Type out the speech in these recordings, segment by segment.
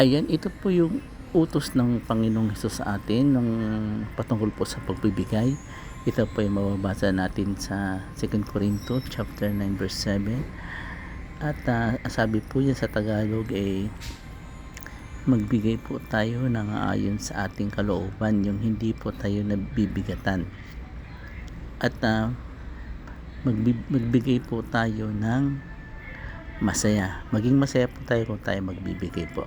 Ayan, ito po yung utos ng Panginoong Hesus sa atin ng patungkol po sa pagbibigay. Ito po yung mababasa natin sa 2 Corinto chapter 9 verse 7. At ah, sabi po niya sa Tagalog ay magbigay po tayo ng ayon sa ating kalooban, yung hindi po tayo nabibigatan. At magbi- magbigay po tayo ng masaya. Maging masaya po tayo kung tayo magbibigay po.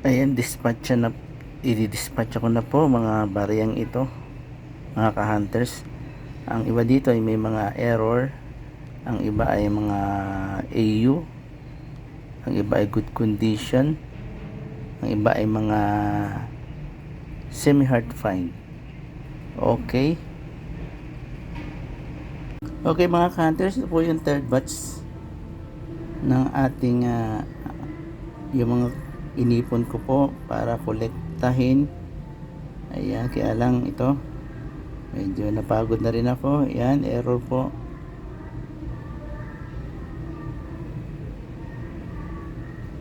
Ayan, dispatch na i-dispatch ko na po mga bariyang ito mga ka-hunters. Ang iba dito ay may mga error ang iba ay mga AU ang iba ay good condition ang iba ay mga semi hard find okay. Okay mga ka-hunters ito po yung third batch ng ating ah, yung mga inipon ko po para kolektahin. Ayan kaya lang ito. Medyo napagod na rin ako. Ayan error po.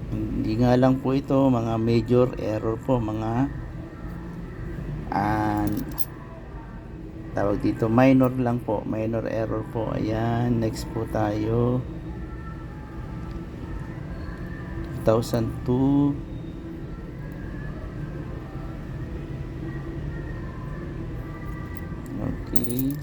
Hindi nga lang po ito mga major error po mga an tawag dito minor lang po minor error po. Ayan next po tayo 2002 okay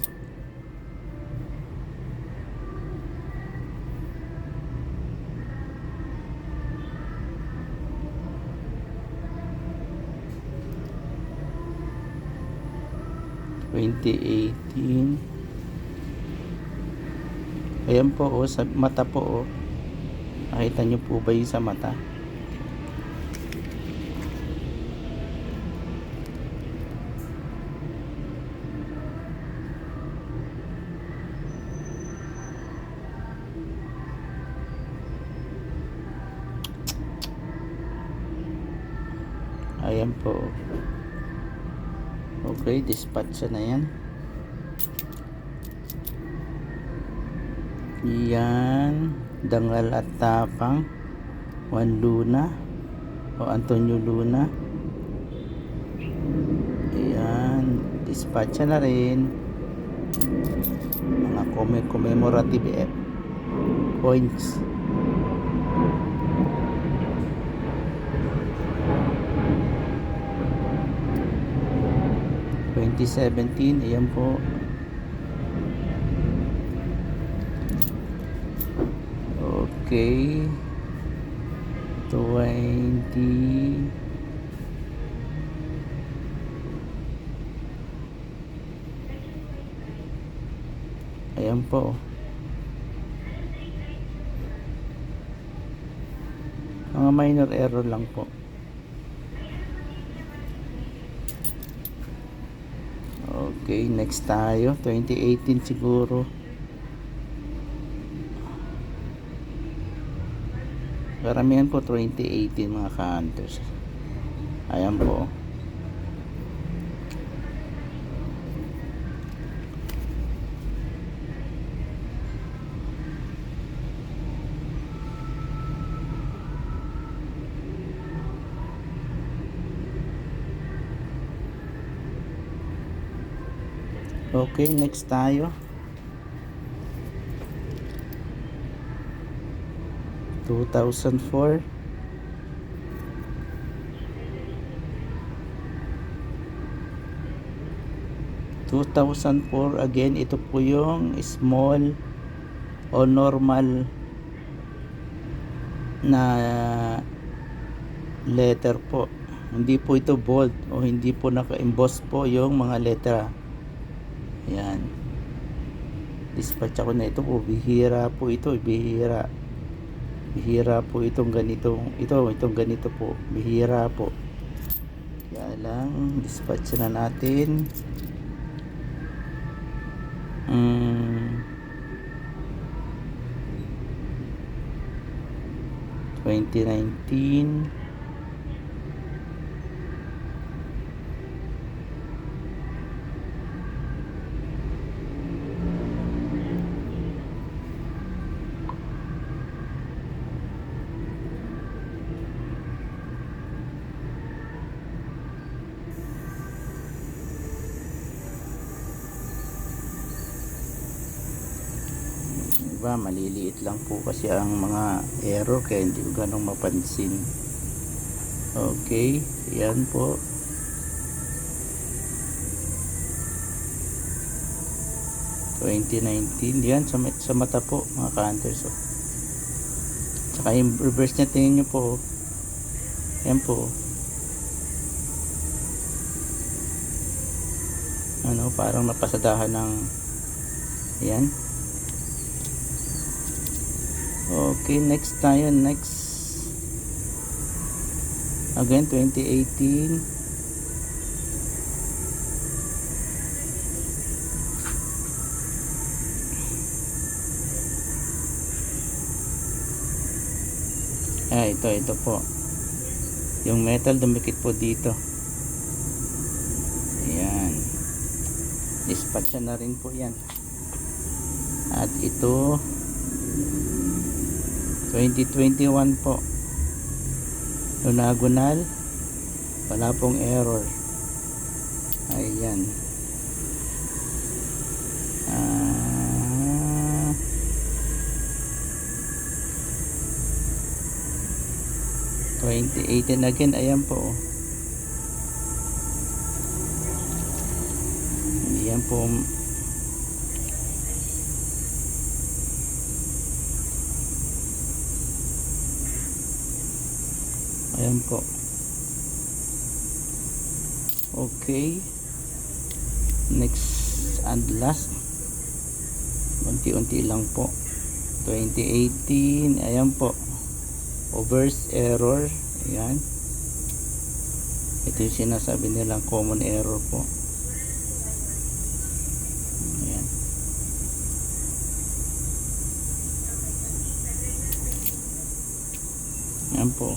Twenty eighteen. Ayan po oh, mata po oh. Nakita niyo po ba yung sa mata? Ayan po. Okay, dispatch na yan. Yan. Dangal at Tapang. Juan Luna. O Antonio Luna. Ayan. Dispatch na rin. Mga comm- commemorative eh, points. Twenty seventeen, ayan po. Okay. 20 Ayan po. Mga minor error lang po. Okay, next tayo. 2018 siguro. Karamihan po 2018 mga ka-hunters. Ayan po. Okay, next tayo. 2004 2004 again ito po yung small o normal na letter po. Hindi po ito bold o hindi po naka-emboss po yung mga letra. Yan dispatch ako na ito po. Bihira po ito. Bihira bihira po itong ganitong ito itong ganito po. Bihira po. Kaya lang dispatch na natin. Mm, 2019 Diba, maliliit lang po kasi ang mga error kaya hindi ko ganong mapansin. Okay, yan po. Twenty nineteen, yan sa, sa mata po mga counters. Oh. Tsaka yung reverse niya tingin nyo po. oh. Yan po. Ano, parang napasadahan ng yan. Okay, next tayo. Next. Again, 2018. Ah, ito, ito po. Yung metal dumikit po dito. Ayan. Dispatch na rin po yan. At ito, 2021 po lunagonal wala pong error ayan ah Twenty eighteen again, ayan po. oh. Ayan po. Ayan po. Okay. Next and last. Unti-unti lang po. 2018. Ayan po. Overs error. Ayan. Ito yung sinasabi nilang common error po. Ayan. Ayan po.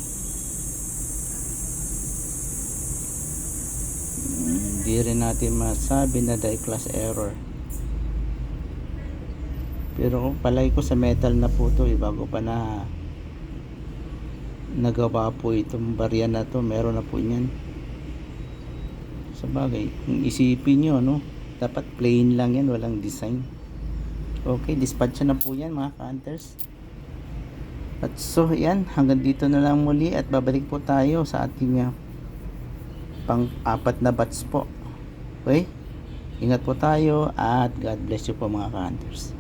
Hindi rin natin masabi na die class error. Pero palagi ko sa metal na po to eh, bago pa na nagawa po itong barya na to meron na po niyan. Sa bagay kung isipin nyo no dapat plain lang yan walang design. Okay dispatch na po yan mga hunters at so yan hanggang dito na lang muli at babalik po tayo sa ating uh, pang apat na batch po. Okay? Ingat po tayo at God bless you po mga ka-hunters.